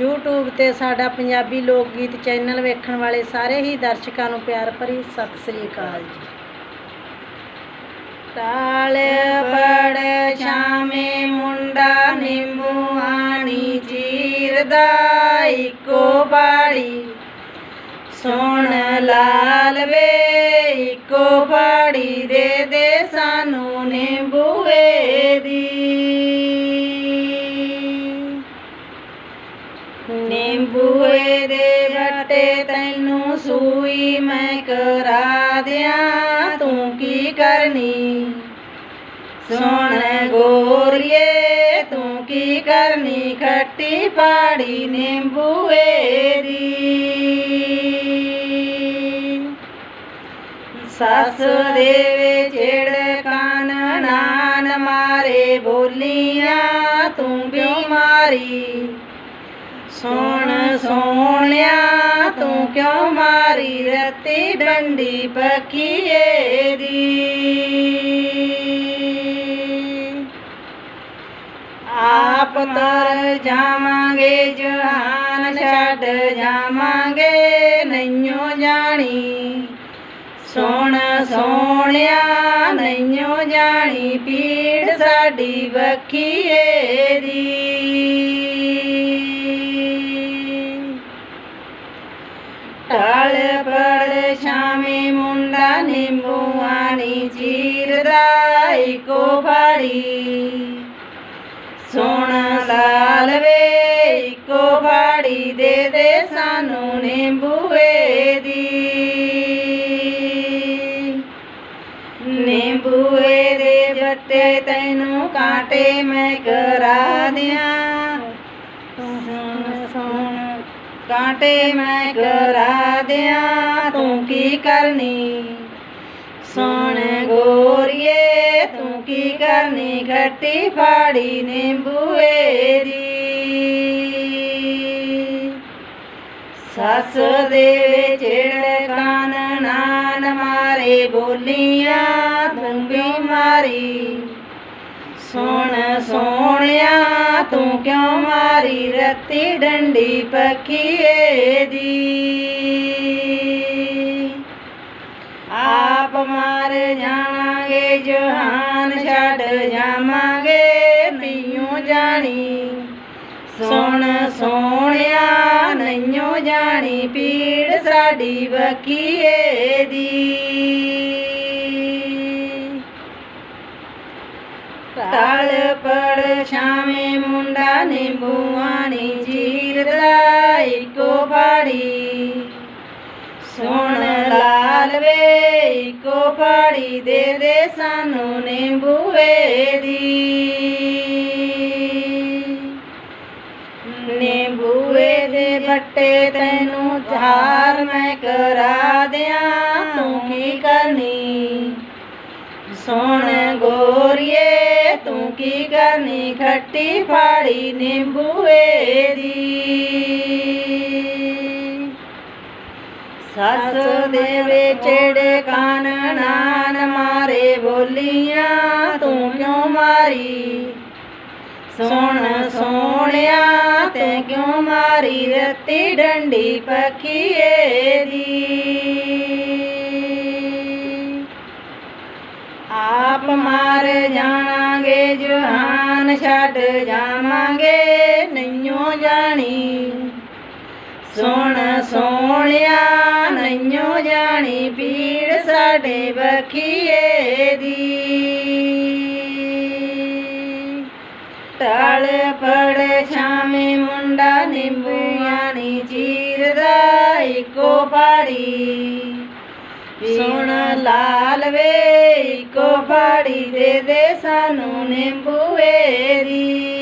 YouTube ਤੇ ਸਾਡਾ ਪੰਜਾਬੀ ਲੋਕ ਗੀਤ ਚੈਨਲ ਵੇਖਣ ਵਾਲੇ ਸਾਰੇ ਹੀ ਦਰਸ਼ਕਾਂ ਨੂੰ ਪਿਆਰ ਭਰੀ ਸਤਿ ਸ੍ਰੀ ਅਕਾਲ ਜੀ। ਟਾਲ ਬੜ ਸ਼ਾਮੇ ਮੁੰਡਾ ਨਿੰਬੂ ਆਣੀ ਚੀਰਦਾ ਇੱਕੋ ਬਾੜੀ ਸੋਣ ਲਾਲ ਸੂਈ ਮੈਂ ਕਰਾ ਦਿਆਂ, ਤੂੰ ਕੀ ਕਰਨੀ? ਸੁਣ ਗੋਰੀਏ, ਤੂੰ ਕੀ ਕਰਨੀ? ਖੱਟੀ ਪਾੜੀ ਨਿੰਬੂਏ ਦੀ ਸੱਸ ਦੇ ਵਿੱਚ ਕਾਨਣਾਨ ਮਾਰੇ ਬੋਲੀਆਂ, ਤੂੰ ਬਿਮਾਰੀ ਸੋਣ ਸੋਹਣਿਆ, ਤੂੰ ਕਿਉਂ ਮਾਰੀ ਰਤੀ ਡੰਡੀ ਪਕੀਏ ਆਪ ਤਰ ਜਾਵਾਂਗੇ ਜਹਾਨ ਛੱਡ ਜਾਵਾਂਗੇ ਨਈਓ ਜਾਣੀ ਸੋਣ ਸੋਹਣਿਆ ਨਈਓ ਜਾਣੀ ਪੀੜ ਸਾਡੀ ਵਖੀਏ ਦੀ ਟਾਲ ਪੜ ਸ਼ਾਮੀ ਮੁੰਡਾ ਨਿੰਬੂ ਆਣੀ ਚੀਰਦਾ ਇੱਕੋ ਫਾੜੀ। ਸੋਣ ਲਾਲ ਵੇ ਇੱਕੋ ਫਾੜੀ ਦੇ ਦੇ ਸਾਨੂੰ ਨਿੰਬੂਏ ਦੀ। ਨਿੰਬੂਏ ਦੇ ਜੱਟੇ ਤੈਨੂੰ ਕਾਂਟੇ ਮੈਂ ਕਰਾ ਦਿਆਂ। ਸੁਣ ਕਾਂਟੇ ਮੈਂ ਕਰਾ ਦਿਆਂ ਤੂੰ ਕੀ ਕਰਨੀ? ਸੁਣ ਗੋਰੀਏ, ਤੂੰ ਕੀ ਕਰਨੀ? ਖੱਟੀ ਫਾੜੀ ਨਿੰਬੂਏ ਦੀ। ਸੱਸ ਦੇ ਚਿੜ ਕਾਨਣਾਨ ਮਾਰੇ, ਬੋਲੀਆਂ ਤੂੰ ਕਿਉਂ ਮਾਰੀ। ਸੋਣ ਸੋਹਣਿਆ, ਤੂੰ ਕਿਉਂ ਮਾਰੀ? ਰੱਤੀ ਡੰਡੀ ਪਖੀਏ ਦੀ। ਮਾਰ ਜਾਵਾਂਗੇ ਜਹਾਨ ਛੱਡ ਜਾਵਾਂਗੇ ਨਈਓ ਜਾਣੀ। ਸੋਣ ਸੋਹਣਿਆ ਨਈਓ ਜਾਣੀ, ਪੀੜ ਸਾਡੀ ਵਕੀਏ ਦੀ। ਟਾਲ ਪੜ ਛਾਵੇਂ ਮੁੰਡਾ ਨਿੰਬੂ ਆਣੀ ਚੀਰਦਾ ਇੱਕੋ ਫਾੜੀ ਸੁਣ ਲਾਲ ਵੇ, ਇੱਕੋ ਫਾੜੀ ਦੇ ਦੇ ਸਾਨੂੰ ਨਿੰਬੂਏ ਦੀ। ਨਿੰਬੂਏ ਦੇ ਬੱਟੇ ਤੈਨੂੰ ਧਾਰ ਮੈਂ ਕਰਾ ਦਿਆਂ, ਤੂੰ ਕੀ ਕਰਨੀ? ਸੁਣ ਗੋਰੀਏ, ਤੂੰ ਕੀ ਕਰਨੀ? ਖੱਟੀ ਫਾੜੀ ਨਿੰਬੂਏ ਦੀ। ਸੱਸ ਦੇ ਕਾਨ ਨਾਨ ਮਾਰੇ ਬੋਲੀਆਂ, ਤੂੰ ਕਿਉਂ ਮਾਰੀ? ਸੋਣ ਸੋਹਣਿਆ, ਤੇ ਕਿਉਂ ਮਾਰੀ ਰੱਤੀ ਡੰਡੀ ਪਖੀਏ ਦੀ? ਆਪ ਮਾਰ ਜਾਣਾਂਗੇ, ਜਹਾਨ ਛੱਡ ਜਾਵਾਂਗੇ, ਨਈਓ ਜਾਣੀ। ਸੋਣ ਸੋਹਣਿਆ ਨਈਓ ਜਾਣੀ ਪੀੜ ਸਾਡੇ ਬਖੀਏ ਦੀ। ਟਾਲ ਪੜ ਸ਼ਾਮੇ ਮੁੰਡਾ ਨਿੰਬੂ ਆਣੀ ਚੀਰਦਾ, ਇੱਕੋ ਪਾੜੀ। ਸੁਣ ਲਾਲ ਵੇ, ਇੱਕੋ ਫਾੜੀ ਦੇ ਦੇ ਸਾਨੂੰ ਨਿੰਬੂਏ ਦੀ।